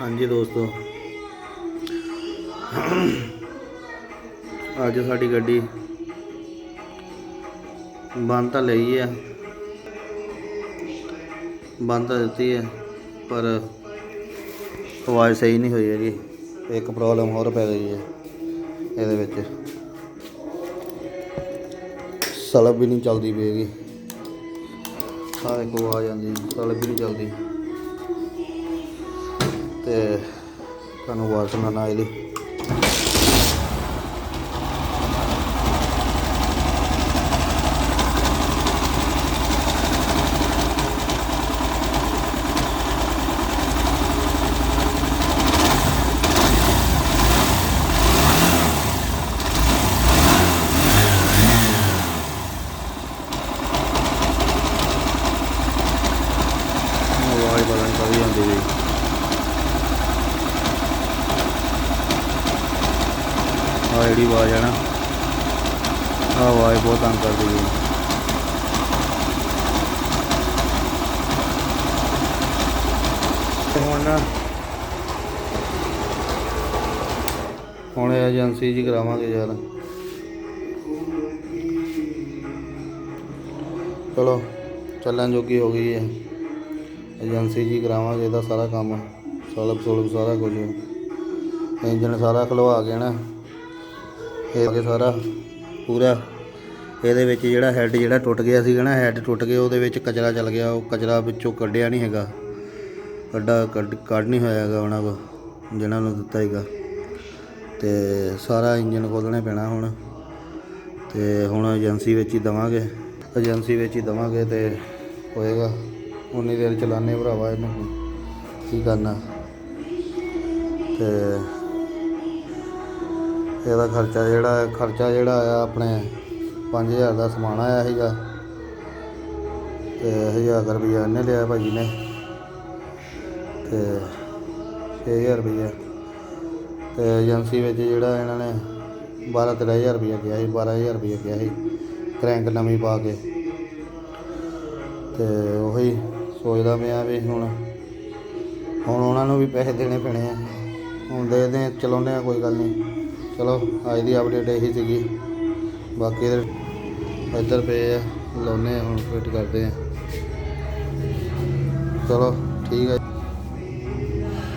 ਹਾਂਜੀ ਦੋਸਤੋ। ਅੱਜ ਸਾਡੀ ਗੱਡੀ ਬੰਦ ਤਾਂ ਲਈ ਹੈ ਬੰਦ ਤਾਂ ਦਿੱਤੀ ਹੈ ਪਰ ਆਵਾਜ਼ ਸਹੀ ਨਹੀਂ ਹੋਈ ਹੈਗੀ। ਇੱਕ ਪ੍ਰੋਬਲਮ ਹੋਰ ਪੈ ਗਈ ਹੈ ਇਹਦੇ ਵਿੱਚ। ਸਲਬ ਵੀ ਨਹੀਂ ਚੱਲਦੀ ਪਈ ਹੈਗੀ। ਆਹ ਇੱਕ ਆਵਾਜ਼ ਆਉਂਦੀ, ਸਲਬ ਵੀ ਨਹੀਂ ਚੱਲਦੀ। ਤੇ ਤੁਹਾਨੂੰ ਆਵਾਜ਼ ਸੁਣਾਉਣਾ ਇਹਦੀ ਆਵਾਜ਼ ਪਤਾ ਨਹੀਂ ਕਦੀ ਆਉਂਦੀ ਆ ਜਿਹੜੀ ਆਵਾਜ਼ ਹੈ ਨਾ ਆ ਆਵਾਜ਼ ਬਹੁਤ ਤੰਗ ਕਰਦੀ ਹੈ ਹੁਣ ਹੁਣ ਏਜੰਸੀ ਜੀ ਕਰਾਵਾਂਗੇ ਯਾਰ। ਚਲੋ, ਚੱਲਣ ਜੋਗੀ ਹੋ ਗਈ ਹੈ। ਏਜੰਸੀ ਜੀ ਕਰਾਵਾਂਗੇ, ਇਹਦਾ ਸਾਰਾ ਕੰਮ ਸਲਬ ਸੁਲਬ ਸਾਰਾ ਕੁਝ। ਇੰਜਨ ਸਾਰਾ ਖਲਵਾ ਕੇ ਨਾ ਇਹ ਕੇ ਸਾਰਾ ਪੂਰਾ। ਇਹਦੇ ਵਿੱਚ ਜਿਹੜਾ ਹੈੱਡ ਜਿਹੜਾ ਟੁੱਟ ਗਿਆ ਸੀਗਾ ਨਾ ਹੈੱਡ ਟੁੱਟ ਗਿਆ ਉਹਦੇ ਵਿੱਚ ਕਚਰਾ ਚਲ ਗਿਆ। ਉਹ ਕਚਰਾ ਵਿੱਚੋਂ ਕੱਢਿਆ ਨਹੀਂ ਹੈਗਾ। ਕੱਢਾ ਕੱਢ ਕੱਢ ਨਹੀਂ ਹੋਇਆ ਹੈਗਾ ਉਹਨਾਂ ਕੋ ਜਿਹਨਾਂ ਨੂੰ ਦਿੱਤਾ ਹੈਗਾ ਤੇ ਸਾਰਾ ਇੰਜਨ ਖੋਲ੍ਹਣਾ ਪੈਣਾ ਹੁਣ। ਤੇ ਹੁਣ ਏਜੰਸੀ ਵਿੱਚ ਹੀ ਦਵਾਂਗੇ। ਏਜੰਸੀ ਵਿੱਚ ਹੀ ਦਵਾਂਗੇ ਤੇ ਹੋਏਗਾ। ਉਨੀ ਦੇਰ ਚਲਾਣੇ ਭਰਾਵਾ ਇਹਨੂੰ। ਕੀ ਕਰਨਾ? ਤੇ ਇਹਦਾ ਖਰਚਾ ਜਿਹੜਾ ਖਰਚਾ ਜਿਹੜਾ ਆ ਆਪਣੇ 5000 ਦਾ ਸਮਾਨ ਆਇਆ ਸੀਗਾ। ਤੇ 1000 ਰੁਪਇਆ ਇਹਨੇ ਲਿਆ ਭਾਜੀ ਨੇ। ਤੇ 6000 ਰੁਪਇਆ ਤੇ ਏਜੰਸੀ ਵਿੱਚ ਜਿਹੜਾ ਇਹਨਾਂ ਨੇ 12 13000 ਰੁਪਇਆ ਕਿਹਾ ਸੀ 12000 ਰੁਪਇਆ ਕਿਹਾ ਸੀ, ਕਰੈਂਕ ਨਵੀਂ ਪਾ ਕੇ। ਤੇ ਉਹੀ ਸੋਚਦਾ ਮੈਂ ਵੀ ਹੁਣ ਹੁਣ ਉਹਨਾਂ ਨੂੰ ਵੀ ਪੈਸੇ ਦੇਣੇ ਪੈਣੇ ਆ। ਹੁਣ ਦੇ ਦੇ, ਚਲਾਉਂਦੇ ਆ, ਕੋਈ ਗੱਲ ਨਹੀਂ। ਚਲੋ, ਅੱਜ ਦੀ ਅਪਡੇਟ ਇਹੀ ਸੀਗੀ। ਬਾਕੀ ਇਹਦੇ ਇੱਧਰ ਪਏ ਆ, ਲਾਉਨੇ ਹੁਣ ਫਿੱਟ ਕਰਦੇ ਆ। ਚਲੋ, ਠੀਕ ਹੈ